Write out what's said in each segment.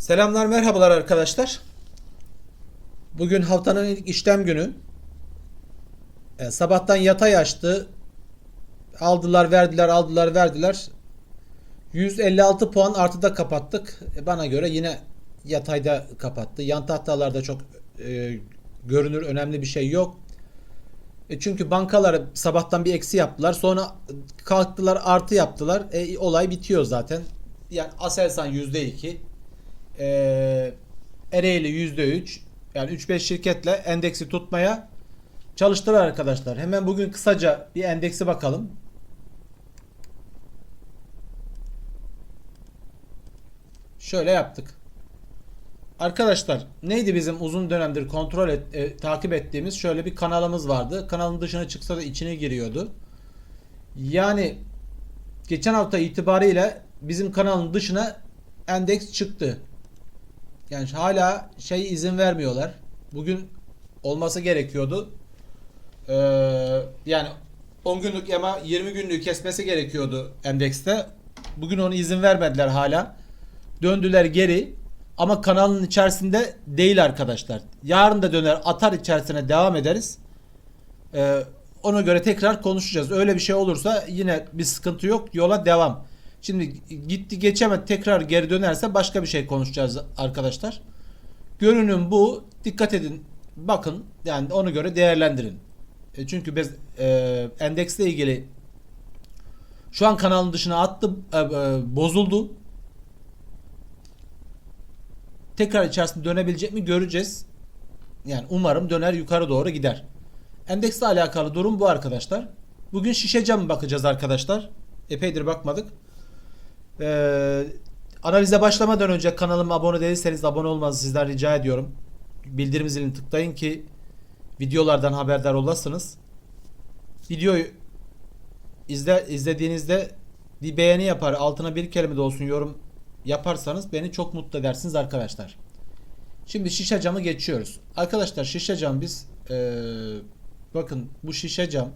Selamlar merhabalar arkadaşlar. Bugün haftanın ilk işlem günü. E, sabahtan yatay açtı. Aldılar verdiler aldılar verdiler. 156 puan artıda kapattık. E, bana göre yine yatayda kapattı. Yan tahtalarda çok e, görünür önemli bir şey yok. E, çünkü bankalar sabahtan bir eksi yaptılar. Sonra kalktılar artı yaptılar. E, olay bitiyor zaten. Yani Aselsan %2. E, Ereğli %3. Yani 3-5 şirketle endeksi tutmaya çalıştılar arkadaşlar. Hemen bugün kısaca bir endeksi bakalım. Şöyle yaptık. Arkadaşlar neydi bizim uzun dönemdir kontrol et, e, takip ettiğimiz şöyle bir kanalımız vardı. Kanalın dışına çıksa da içine giriyordu. Yani geçen hafta itibariyle bizim kanalın dışına endeks çıktı. Yani hala şey izin vermiyorlar. Bugün olması gerekiyordu. Ee, yani 10 günlük ama 20 günlüğü kesmesi gerekiyordu endekste. Bugün onu izin vermediler hala. Döndüler geri. Ama kanalın içerisinde değil arkadaşlar. Yarın da döner atar içerisine devam ederiz. Ee, ona göre tekrar konuşacağız. Öyle bir şey olursa yine bir sıkıntı yok. Yola devam. Şimdi gitti geçemedi tekrar geri dönerse başka bir şey konuşacağız arkadaşlar. Görünüm bu. Dikkat edin. Bakın yani ona göre değerlendirin. E, çünkü biz e, endeksle ilgili şu an kanalın dışına attı e, e, bozuldu. Tekrar içerisinde dönebilecek mi göreceğiz. Yani umarım döner yukarı doğru gider. Endeksle alakalı durum bu arkadaşlar. Bugün şişe cam bakacağız arkadaşlar. Epeydir bakmadık. Ee, analize başlamadan önce kanalıma abone değilseniz abone olmanızı sizden rica ediyorum. Bildirim zilini tıklayın ki videolardan haberdar olasınız. Videoyu izle, izlediğinizde bir beğeni yapar. Altına bir kelime de olsun yorum yaparsanız beni çok mutlu edersiniz arkadaşlar. Şimdi şişe camı geçiyoruz. Arkadaşlar şişe cam biz ee, bakın bu şişe cam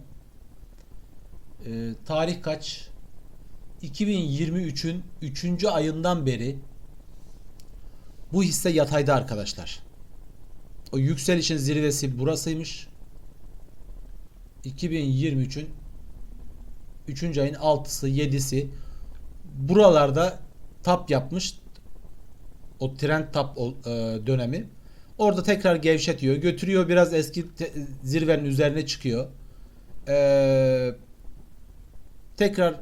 ee, tarih kaç? 2023'ün 3. ayından beri bu hisse yatayda arkadaşlar. O yükselişin zirvesi burasıymış. 2023'ün 3. ayın 6'sı 7'si buralarda tap yapmış. O trend tap e, dönemi. Orada tekrar gevşetiyor. Götürüyor biraz eski zirvenin üzerine çıkıyor. Eee tekrar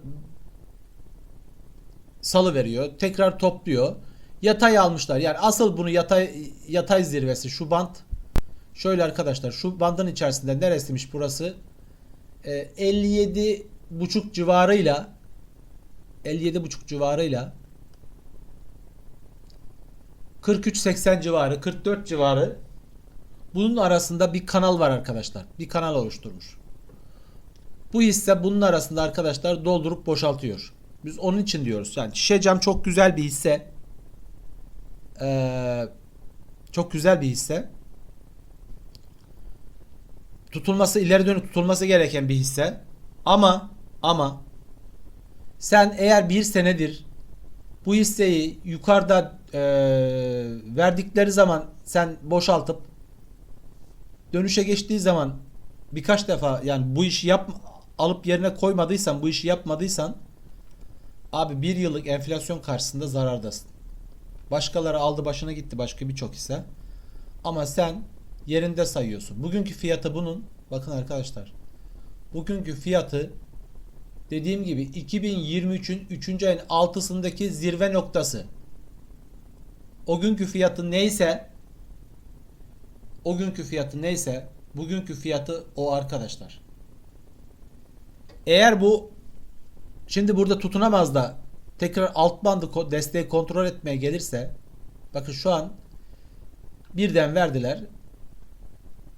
salı veriyor. Tekrar topluyor. Yatay almışlar. Yani asıl bunu yatay yatay zirvesi şu bant. Şöyle arkadaşlar şu bandın içerisinde neresiymiş burası? Ee, 57 buçuk civarıyla 57 buçuk civarıyla 43-80 civarı 44 civarı bunun arasında bir kanal var arkadaşlar. Bir kanal oluşturmuş. Bu hisse bunun arasında arkadaşlar doldurup boşaltıyor. Biz onun için diyoruz. Yani şişe cam çok güzel bir hisse. Ee, çok güzel bir hisse. Tutulması ileri dönük tutulması gereken bir hisse. Ama ama sen eğer bir senedir bu hisseyi yukarıda ee, verdikleri zaman sen boşaltıp dönüşe geçtiği zaman birkaç defa yani bu işi yap alıp yerine koymadıysan bu işi yapmadıysan Abi bir yıllık enflasyon karşısında zarardasın. Başkaları aldı başına gitti başka birçok hisse. Ama sen yerinde sayıyorsun. Bugünkü fiyatı bunun bakın arkadaşlar. Bugünkü fiyatı dediğim gibi 2023'ün 3. ayın 6'sındaki zirve noktası. O günkü fiyatı neyse o günkü fiyatı neyse bugünkü fiyatı o arkadaşlar. Eğer bu Şimdi burada tutunamaz da tekrar alt bandı desteği kontrol etmeye gelirse bakın şu an birden verdiler.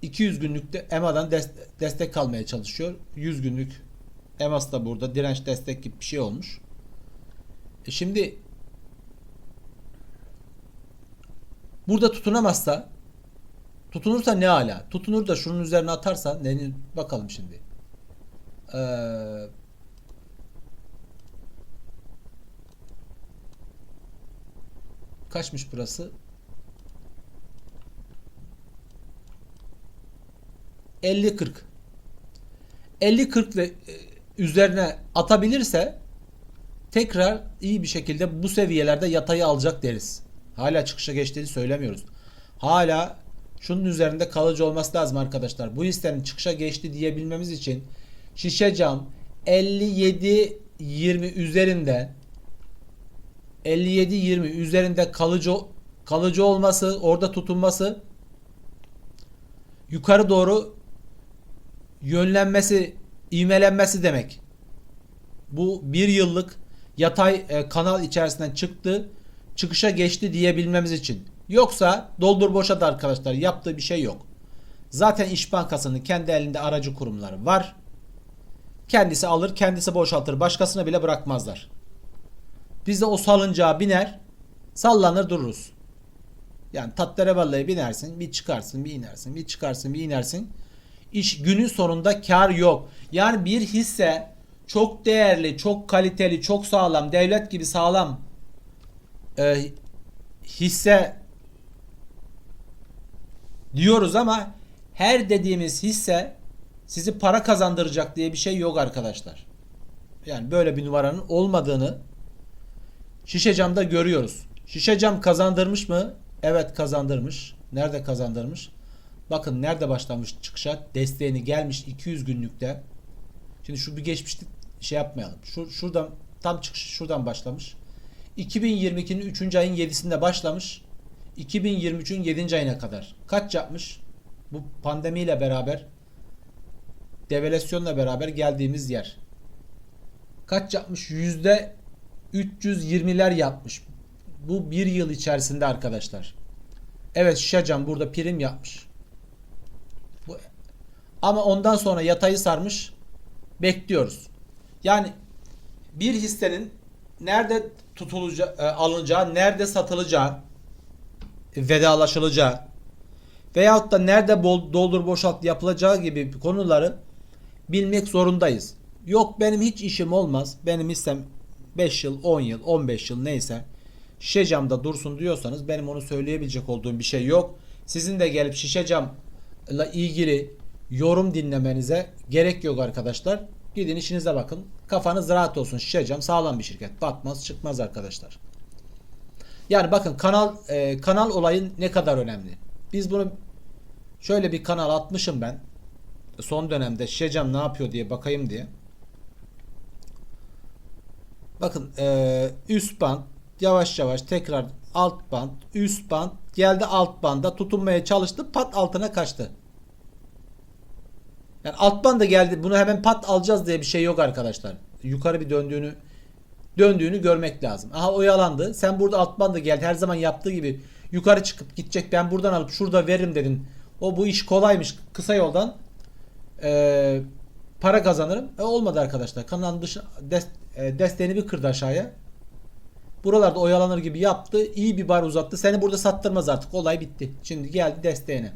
200 günlükte EMA'dan des- destek kalmaya çalışıyor. 100 günlük EMAS da burada direnç destek gibi bir şey olmuş. E şimdi burada tutunamazsa tutunursa ne ala? Tutunur da şunun üzerine atarsa ne bakalım şimdi. Eee Kaçmış burası? 50 40. 50 40 ve e, üzerine atabilirse tekrar iyi bir şekilde bu seviyelerde yatayı alacak deriz. Hala çıkışa geçtiğini söylemiyoruz. Hala şunun üzerinde kalıcı olması lazım arkadaşlar. Bu hissenin çıkışa geçti diyebilmemiz için şişe cam 57 20 üzerinde 57 20 üzerinde kalıcı kalıcı olması, orada tutunması yukarı doğru yönlenmesi, ivmelenmesi demek. Bu bir yıllık yatay e, kanal içerisinden çıktı, çıkışa geçti diyebilmemiz için. Yoksa doldur boşalt arkadaşlar yaptığı bir şey yok. Zaten İş Bankası'nın kendi elinde aracı kurumları var. Kendisi alır, kendisi boşaltır. Başkasına bile bırakmazlar. Biz de o salıncağa biner, sallanır dururuz. Yani tatlıya binersin, bir çıkarsın, bir inersin, bir çıkarsın, bir inersin. İş günün sonunda kar yok. Yani bir hisse çok değerli, çok kaliteli, çok sağlam, devlet gibi sağlam e, hisse diyoruz ama her dediğimiz hisse sizi para kazandıracak diye bir şey yok arkadaşlar. Yani böyle bir numaranın olmadığını şişe camda görüyoruz. Şişe cam kazandırmış mı? Evet kazandırmış. Nerede kazandırmış? Bakın nerede başlamış çıkışa? Desteğini gelmiş 200 günlükte. Şimdi şu bir geçmişti şey yapmayalım. Şu, şuradan tam çıkış şuradan başlamış. 2022'nin 3. ayın 7'sinde başlamış. 2023'ün 7. ayına kadar. Kaç yapmış? Bu pandemiyle beraber devalüasyonla beraber geldiğimiz yer. Kaç yapmış? Yüzde 320'ler yapmış. Bu bir yıl içerisinde arkadaşlar. Evet Şişecam burada prim yapmış. Bu, ama ondan sonra yatayı sarmış. Bekliyoruz. Yani bir hissenin nerede tutulacağı, e, alınacağı, nerede satılacağı, vedalaşılacağı veyahut da nerede doldur boşalt yapılacağı gibi konuları bilmek zorundayız. Yok benim hiç işim olmaz. Benim hissem 5 yıl, 10 yıl, 15 yıl neyse şişe camda dursun diyorsanız benim onu söyleyebilecek olduğum bir şey yok. Sizin de gelip şişe camla ilgili yorum dinlemenize gerek yok arkadaşlar. Gidin işinize bakın. Kafanız rahat olsun. Şişe cam sağlam bir şirket. Batmaz çıkmaz arkadaşlar. Yani bakın kanal e, kanal olayı ne kadar önemli. Biz bunu şöyle bir kanal atmışım ben. Son dönemde şişe cam ne yapıyor diye bakayım diye. Bakın e, üst band yavaş yavaş tekrar alt band üst band geldi alt banda tutunmaya çalıştı pat altına kaçtı. Yani alt banda geldi bunu hemen pat alacağız diye bir şey yok arkadaşlar. Yukarı bir döndüğünü döndüğünü görmek lazım. Aha oyalandı. Sen burada alt banda geldi. Her zaman yaptığı gibi yukarı çıkıp gidecek. Ben buradan alıp şurada veririm dedin. O bu iş kolaymış. Kısa yoldan e, para kazanırım. E, olmadı arkadaşlar. Kanalın dışı des, e, desteğini bir kırdı aşağıya. Buralarda oyalanır gibi yaptı. İyi bir bar uzattı. Seni burada sattırmaz artık. Olay bitti. Şimdi geldi desteğine.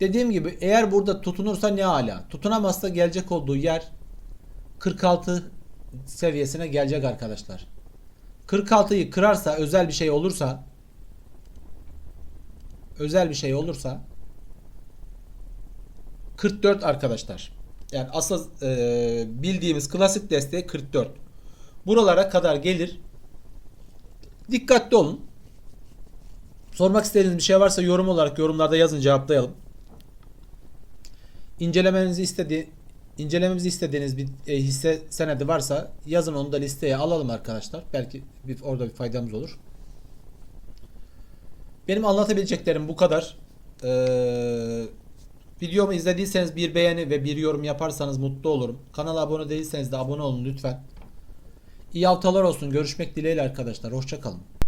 Dediğim gibi eğer burada tutunursa ne ala. Tutunamazsa gelecek olduğu yer 46 seviyesine gelecek arkadaşlar. 46'yı kırarsa özel bir şey olursa özel bir şey olursa 44 arkadaşlar. Yani asıl e, bildiğimiz klasik desteği 44. Buralara kadar gelir. Dikkatli olun. Sormak istediğiniz bir şey varsa yorum olarak yorumlarda yazın cevaplayalım. İncelemenizi istediği incelememizi istediğiniz bir e, hisse senedi varsa yazın onu da listeye alalım arkadaşlar. Belki bir, orada bir faydamız olur. Benim anlatabileceklerim bu kadar. Ee, videomu izlediyseniz bir beğeni ve bir yorum yaparsanız mutlu olurum. Kanala abone değilseniz de abone olun lütfen. İyi haftalar olsun. Görüşmek dileğiyle arkadaşlar. Hoşçakalın.